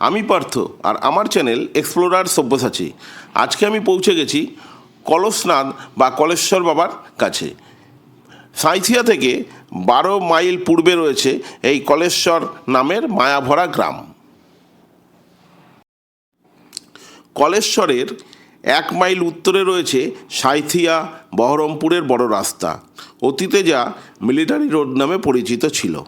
আমি পার্থ আর আমার channel explorer Sabyasachi. আজকে আমি পৌঁছে গেছি কলসনাথ বা কলেশ্বর বাবার কাছে। সাঁইথিয়া থেকে বারো মাইল পূর্বে রয়েছে এই কলেশ্বর নামের মায়াভরা গ্রাম। কলেশ্বরের এক মাইল উত্তরে রয়েছে সাঁইথিয়া বহরমপুরের বড় রাস্তা। অতীতে যা মিলিটারি রোড নামে পরিচিত ছিল।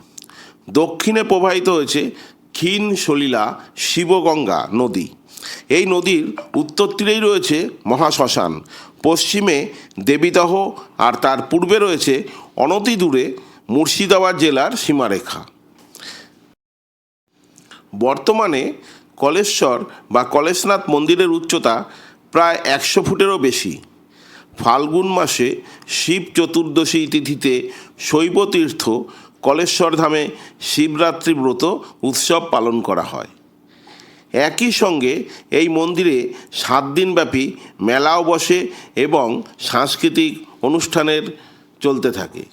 দক্ষিণে প্রবাহিত হয়েছে ক্ষীণ সলিলা শিবগঙ্গা নদী। এই নদীর উত্তর তীরেই রয়েছে মহাশ্মশান। পশ্চিমে দেবীদহ আর তার পূর্বে রয়েছে অনতি দূরে মুর্শিদাবাদ জেলার সীমারেখা। বর্তমানে কলেশ্বর বা কলেশনাথ মন্দিরের উচ্চতা প্রায় একশো ফুটেরও বেশি। ফাল্গুন মাসে শিব চতুর্দশী তিথিতে শৈবতীর্থ কলেশ্বর ধামে শিবরাত্রি ব্রত উৎসব পালন করা হয়। একই সঙ্গে এই মন্দিরে সাত দিনব্যাপী মেলাও বসে এবং সাংস্কৃতিক অনুষ্ঠানের চলতে থাকে।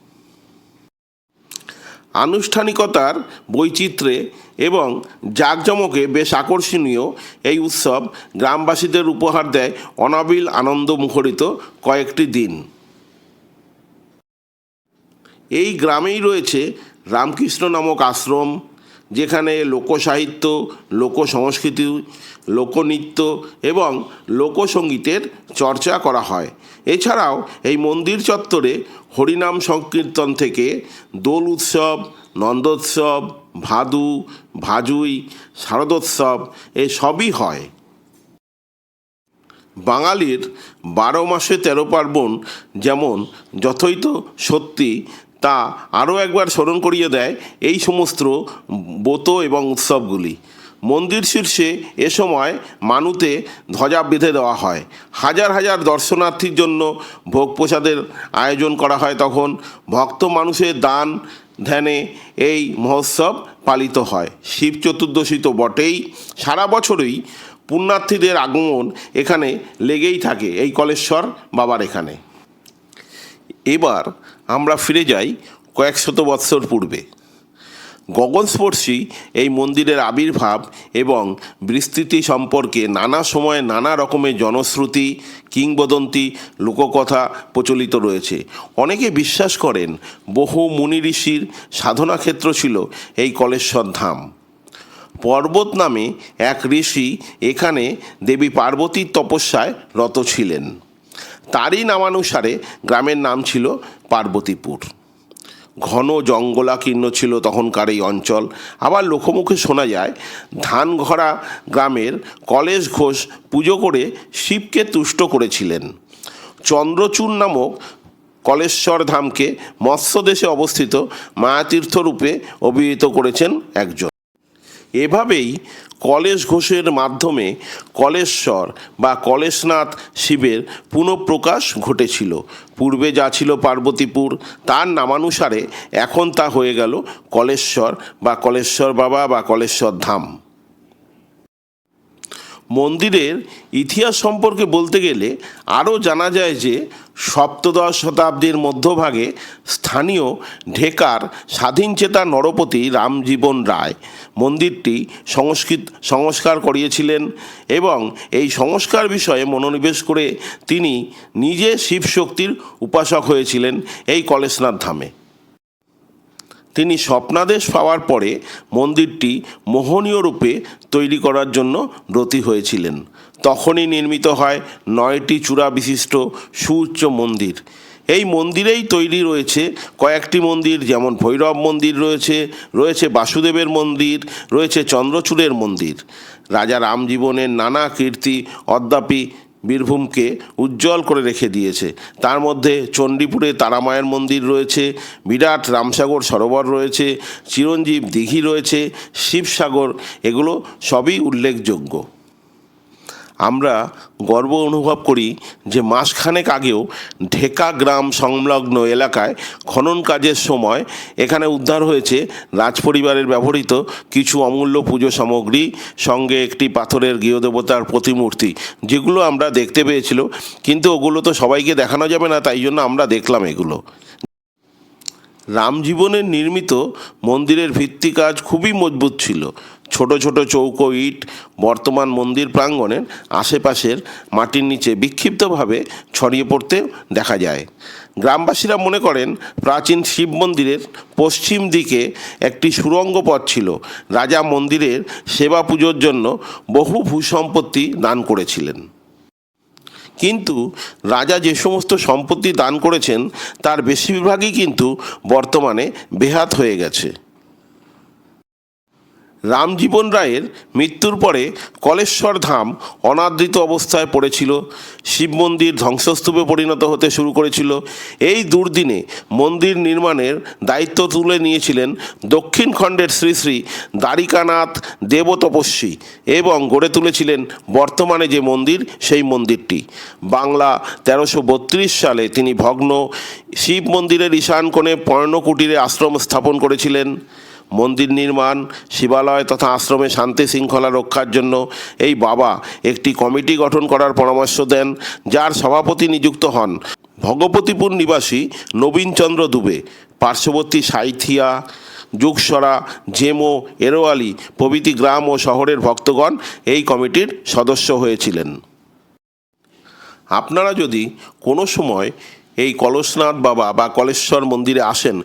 আনুষ্ঠানিকতার বৈচিত্র্যে এবং জাঁকজমকে বেশ আকর্ষণীয় এই উৎসব গ্রামবাসীদের উপহার দেয় অনাবিল আনন্দ মুখরিত কয়েকটি দিন। এই গ্রামেই রয়েছে রামকৃষ্ণ নামক আশ্রম, যেখানে লোকসাহিত্য লোক সংস্কৃতি লোকনৃত্য এবং লোকসঙ্গীতের চর্চা করা হয়। এছাড়াও এই মন্দির চত্বরে হরিনাম সংকীর্তন থেকে দোল উৎসব, নন্দোৎসব, ভাদু, ভাজুই, শারদোৎসব এ সবই হয়। বাঙালির বারো মাসে তেরো পার্বণ যেমন যথৈত সত্যি তা আরও একবার স্মরণ করিয়ে দেয় এই সমস্ত ব্রত এবং উৎসবগুলি। মন্দির শীর্ষে এ সময় মানুতে ধ্বজা বেঁধে দেওয়া হয়। হাজার হাজার দর্শনার্থীর জন্য ভোগ প্রসাদের আয়োজন করা হয় তখন। ভক্ত মানুষের দান ধ্যানে এই মহোৎসব পালিত হয়। শিব চতুর্দশী তো বটেই। সারা বছরই পুণ্যার্থীদের আগমন এখানে লেগেই থাকে এই কলেশ্বর বাবার এখানে। এবার আমরা ফিরে যাই কয়েক শত বৎসর পূর্বে। গগনস্পর্শী এই মন্দিরের আবির্ভাব এবং বিস্তৃতি সম্পর্কে নানা সময়ে নানা রকমের জনশ্রুতি, কিংবদন্তি, লোককথা প্রচলিত রয়েছে। অনেকে বিশ্বাস করেন বহু মুনি ঋষির সাধনা ক্ষেত্র ছিল এই কলেশ্বর ধাম। পর্বত নামে এক ঋষি এখানে দেবী পার্বতীর তপস্যায় রত ছিলেন। তারই নামানুসারে গ্রামের নাম ছিল পার্বতীপুর। ঘন জঙ্গলাকীর্ণ ছিল তখনকার এই অঞ্চল। আবার লোকমুখে শোনা যায়, ধানঘরা গ্রামের কলেশ ঘোষ পুজো করে শিবকে তুষ্ট করেছিলেন। চন্দ্রচূড় নামক কলেশ্বর ধামকে মৎস্যদেশে অবস্থিত মায়াতীর্থ রূপে অভিহিত করেছেন একজন। এভাবেই কলেশ ঘোষের মাধ্যমে কলেশ্বর বা কলেশনাথ শিবের পুনঃপ্রকাশ ঘটেছিল। পূর্বে যা ছিল পার্বতীপুর, তার নামানুসারে এখন তা হয়ে গেল কলেশ্বর বা কলেশ্বর বাবা বা কলেশ্বর ধাম। মন্দিরের ইতিহাস সম্পর্কে বলতে গেলে আরও জানা যায় যে সপ্তদশ শতাব্দীর মধ্যভাগে স্থানীয় ঢেকার স্বাধীনচেতা নরপতি রামজীবন রায় মন্দিরটি সংস্কৃত, সংস্কার করিয়েছিলেন এবং এই সংস্কার বিষয়ে মনোনিবেশ করে তিনি নিজে শিবশক্তির উপাসক হয়েছিলেন এই কলেশনাথ ধামে। তিনি স্বপ্নাদেশ পাওয়ার পরে মন্দিরটি মোহনীয় রূপে তৈরি করার জন্য ব্রতী হয়েছিলেন। তখনই নির্মিত হয় নয়টি চূড়া বিশিষ্ট সুউচ্চ মন্দির। এই মন্দিরেই তৈরি রয়েছে কয়েকটি মন্দির, যেমন ভৈরব মন্দির রয়েছে রয়েছে বাসুদেবের মন্দির, রয়েছে চন্দ্রচূড়ের মন্দির। রাজা রামজীবনের নানা কীর্তি অদ্যাপি বীরভূমকে উজ্জ্বল করে রেখে দিয়েছে। তার মধ্যে চণ্ডীপুরে তারামায়ের মন্দির রয়েছে, বিরাট রামসাগর সরোবর রয়েছে, চিরঞ্জীব দিঘি রয়েছে, শিবসাগর, এগুলো সবই উল্লেখযোগ্য। আমরা গর্ব অনুভব করি যে মাসখানেক আগেও ঢেকা গ্রাম সংলগ্ন এলাকায় খনন কাজের সময় এখানে উদ্ধার হয়েছে রাজপরিবারের ব্যবহৃত কিছু অমূল্য পুজো সামগ্রী, সঙ্গে একটি পাথরের গৃহদেবতার প্রতিমূর্তি, যেগুলো আমরা দেখতে পেয়েছিল, কিন্তু ওগুলো তো সবাইকে দেখানো যাবে না, তাই জন্য আমরা দেখলাম এগুলো। রামজীবনের নির্মিত মন্দিরের ভিত্তি কাজ খুবই মজবুত ছিল। ছোট ছোট চৌকো ইট, বর্তমান মন্দির প্রাঙ্গণের আশেপাশের মাটির নিচে বিক্ষিপ্তভাবে ছড়িয়ে পড়তে দেখা যায়। গ্রামবাসীরা মনে করেন, প্রাচীন শিব মন্দিরের পশ্চিম দিকে একটি সুরঙ্গ পথ ছিল। রাজা মন্দিরের সেবা পুজোর জন্য বহু ভূসম্পত্তি দান করেছিলেন। কিন্তু রাজা যে সমস্ত সম্পত্তি দান করেছেন, তার বেশিরভাগই কিন্তু বর্তমানে বেহাত হয়ে গেছে। রামজীবন রায়ের মৃত্যুর পরে কলেশ্বর ধাম অনাদৃত অবস্থায় পড়েছিল। শিব মন্দির ধ্বংসস্তূপে পরিণত হতে শুরু করেছিল। এই দুর্দিনে মন্দির নির্মাণের দায়িত্ব তুলে নিয়েছিলেন দক্ষিণ খণ্ডের শ্রী শ্রী দ্বারিকানাথ দেব তপস্বী এবং গড়ে তুলেছিলেন বর্তমানে যে মন্দির, সেই মন্দিরটি। বাংলা তেরোশো সালে তিনি ভগ্ন শিব মন্দিরের ঈশান কোণে পর্ণকুটিরে আশ্রম স্থাপন করেছিলেন। মন্দির নির্মাণ, শিবালয় তথা আশ্রমে শান্তি শৃঙ্খলা রক্ষার জন্য এই বাবা একটি কমিটি গঠন করার পরামর্শ দেন, যার সভাপতি নিযুক্ত হন। ভগবতীপুর নিবাসী নবীনচন্দ্র দুবে, পার্শ্ববর্তী সাইথিয়া, যুগসরা, জেমো, এরোয়ালি প্রভৃতি গ্রাম ও শহরের ভক্তগণ এই কমিটির সদস্য হয়েছিলেন। আপনারা যদি কোনো সময় এই কলসনাথ বাবা বা কলেশ্বর মন্দিরে আসেন,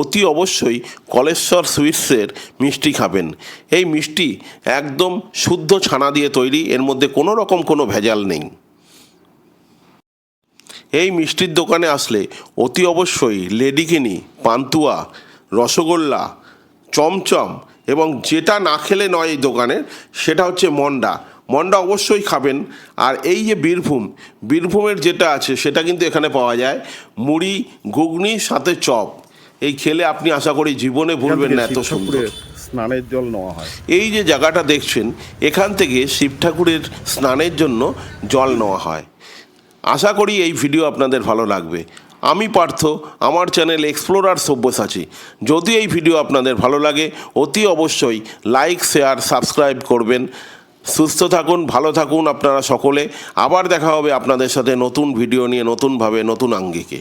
অতি অবশ্যই কলেশ্বর সুইটসের মিষ্টি খাবেন। এই মিষ্টি একদম শুদ্ধ ছানা দিয়ে তৈরি, এর মধ্যে কোনো রকম কোনো ভেজাল নেই। এই মিষ্টির দোকানে আসলে অতি অবশ্যই লেডিকেনি, পান্তুয়া, রসগোল্লা, চমচম এবং যেটা না খেলে নয় এই দোকানের, সেটা হচ্ছে মন্ডা। মন্ডা অবশ্যই খাবেন। আর এই যে বীরভূম বীরভূমের যেটা আছে সেটা কিন্তু এখানে পাওয়া যায়। মুড়ি ঘুগনি সাথে চপ। এই খেলে আপনি আশা করি জীবনে ভুলবেন না এত সুন্দর। স্নানের জল নেওয়া হয়। এই যে জায়গাটা দেখছেন এখান থেকে শিব ঠাকুরের স্নানের জন্য জল নেওয়া হয়। আশা করি এই ভিডিও আপনাদের ভালো লাগবে। আমি পার্থ আমার চ্যানেল এক্সপ্লোরার সব্যসাচী। যদি এই ভিডিও আপনাদের ভালো লাগে অতি অবশ্যই লাইক শেয়ার সাবস্ক্রাইব করবেন। সুস্থ থাকুন, ভালো থাকুন আপনারা সকলে। আবার দেখা হবে আপনাদের সাথে নতুন ভিডিও নিয়ে, নতুনভাবে, নতুন আঙ্গিকে।